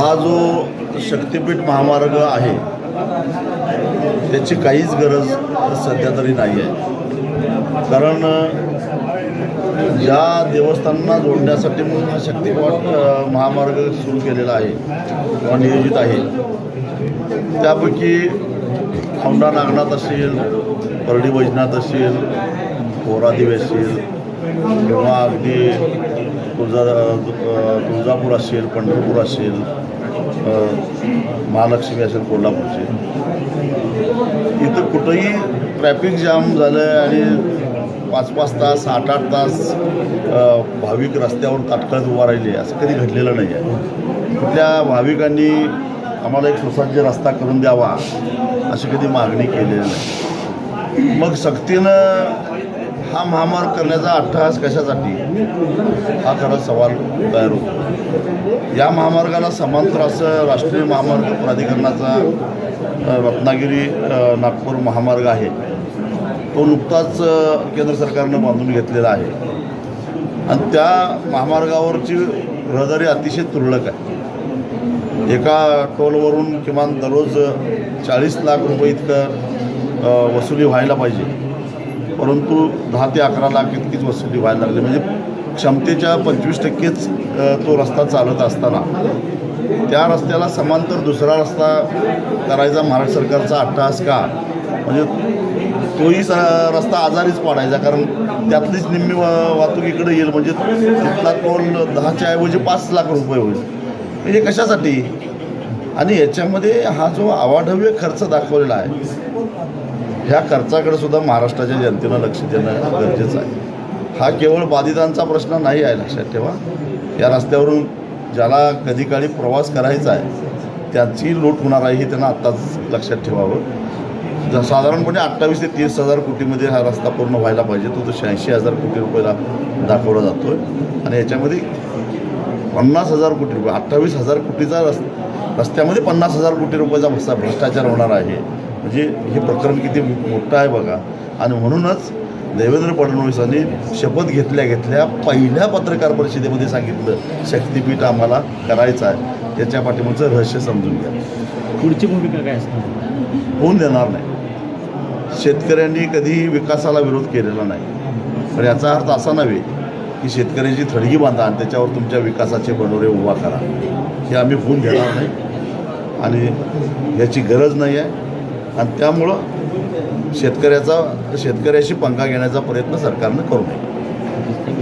हा जो शक्तिपीठ महामार्ग आहे त्याची काहीच गरज सध्या तरी नाही आहे. कारण ज्या देवस्थानांना जोडण्यासाठी म्हणून हा शक्तिपीठ महामार्ग सुरू केलेला आहे किंवा नियोजित आहे त्यापैकी औंढा नागनाथ असेल परडी वैजनाथ असेल पोरादेवी असेल किंवा अगदी तुळजा तुळजापूर असेल पंढरपूर असेल महालक्ष्मी असेल कोल्हापूरचे. इथं कुठंही ट्रॅफिक जाम झालं आणि पाच पाच तास आठ आठ तास भाविक रस्त्यावर तात्काळ उभा राहिले असं कधी घडलेलं नाही आहे त्या भाविकांनी आम्हाला एक सुसज्ज रस्ता करून द्यावा अशी कधी मागणी केलेली नाही. मग सक्तीनं हा महामार्ग करण्याचा अट्टहास कशासाठी? हा खरा सवाल तयार होतो. या महामार्गाला समांतर असं राष्ट्रीय महामार्ग प्राधिकरणाचा रत्नागिरी नागपूर महामार्ग आहे. तो नुकताच केंद्र सरकारनं बांधून घेतलेला आहे. आणि त्या महामार्गावरची रहदारी अतिशय तुरळक आहे. एका टोलवरून किमान दररोज चाळीस लाख रुपये इतकं वसुली व्हायला पाहिजे. परंतु दहा ते अकरा लाख इतकीच वसुली व्हायला लागली. म्हणजे क्षमतेच्या पंचवीस टक्केच तो रस्ता चालत असताना त्या रस्त्याला समांतर दुसरा रस्ता करायचा महाराष्ट्र सरकारचा अट्टहास का? म्हणजे तोही स रस्ता आजारीच पाडायचा कारण त्यातलीच निम्मी वा वाहतूक इकडे येईल म्हणजे तिथला टोल दहाच्या ऐवजी पाच लाख रुपये होईल. म्हणजे कशासाठी? आणि याच्यामध्ये हा जो अवाढव्य खर्च दाखवलेला आहे ह्या खर्चाकडे सुद्धा महाराष्ट्राच्या जनतेनं लक्ष देणं गरजेचं आहे. हा केवळ बाधितांचा प्रश्न नाही आहे लक्षात ठेवा. या रस्त्यावरून ज्याला कधी काळी प्रवास करायचा आहे त्याची लूट होणार आहे हे त्यांना आत्ताच लक्षात ठेवावं. जर साधारणपणे अठ्ठावीस ते तीस हजार कोटीमध्ये हा रस्ता पूर्ण व्हायला पाहिजे तो तो शहाऐंशी हजार कोटी रुपयाला दाखवला जातो आहे आणि याच्यामध्ये पन्नास हजार कोटी रुपये अठ्ठावीस हजार कोटीचा रस्ता रस्त्यामध्ये पन्नास हजार कोटी रुपयाचा भ्रष्टा भ्रष्टाचार होणार आहे. म्हणजे हे प्रकरण किती मोठं आहे बघा. आणि म्हणूनच देवेंद्र फडणवीसांनी शपथ घेतल्या घेतल्या पहिल्या पत्रकार परिषदेमध्ये सांगितलं शक्तिपीठ आम्हाला करायचं आहे. त्याच्या पाठीमागचं रहस्य समजून घ्या. पुढची भूमिका काय असणार? होऊन देणार नाही. शेतकऱ्यांनी कधीही विकासाला विरोध केलेला नाही. पण याचा अर्थ असा नव्हे की शेतकऱ्याची थडगी बांधा आणि त्याच्यावर तुमच्या विकासाचे बनोरे उभा करा. हे आम्ही होऊन घेणार नाही. आणि याची गरज नाही आहे. आणि त्यामुळं शेतकऱ्याचा शेतकऱ्याशी पंगा घेण्याचा प्रयत्न सरकारनं करू नये.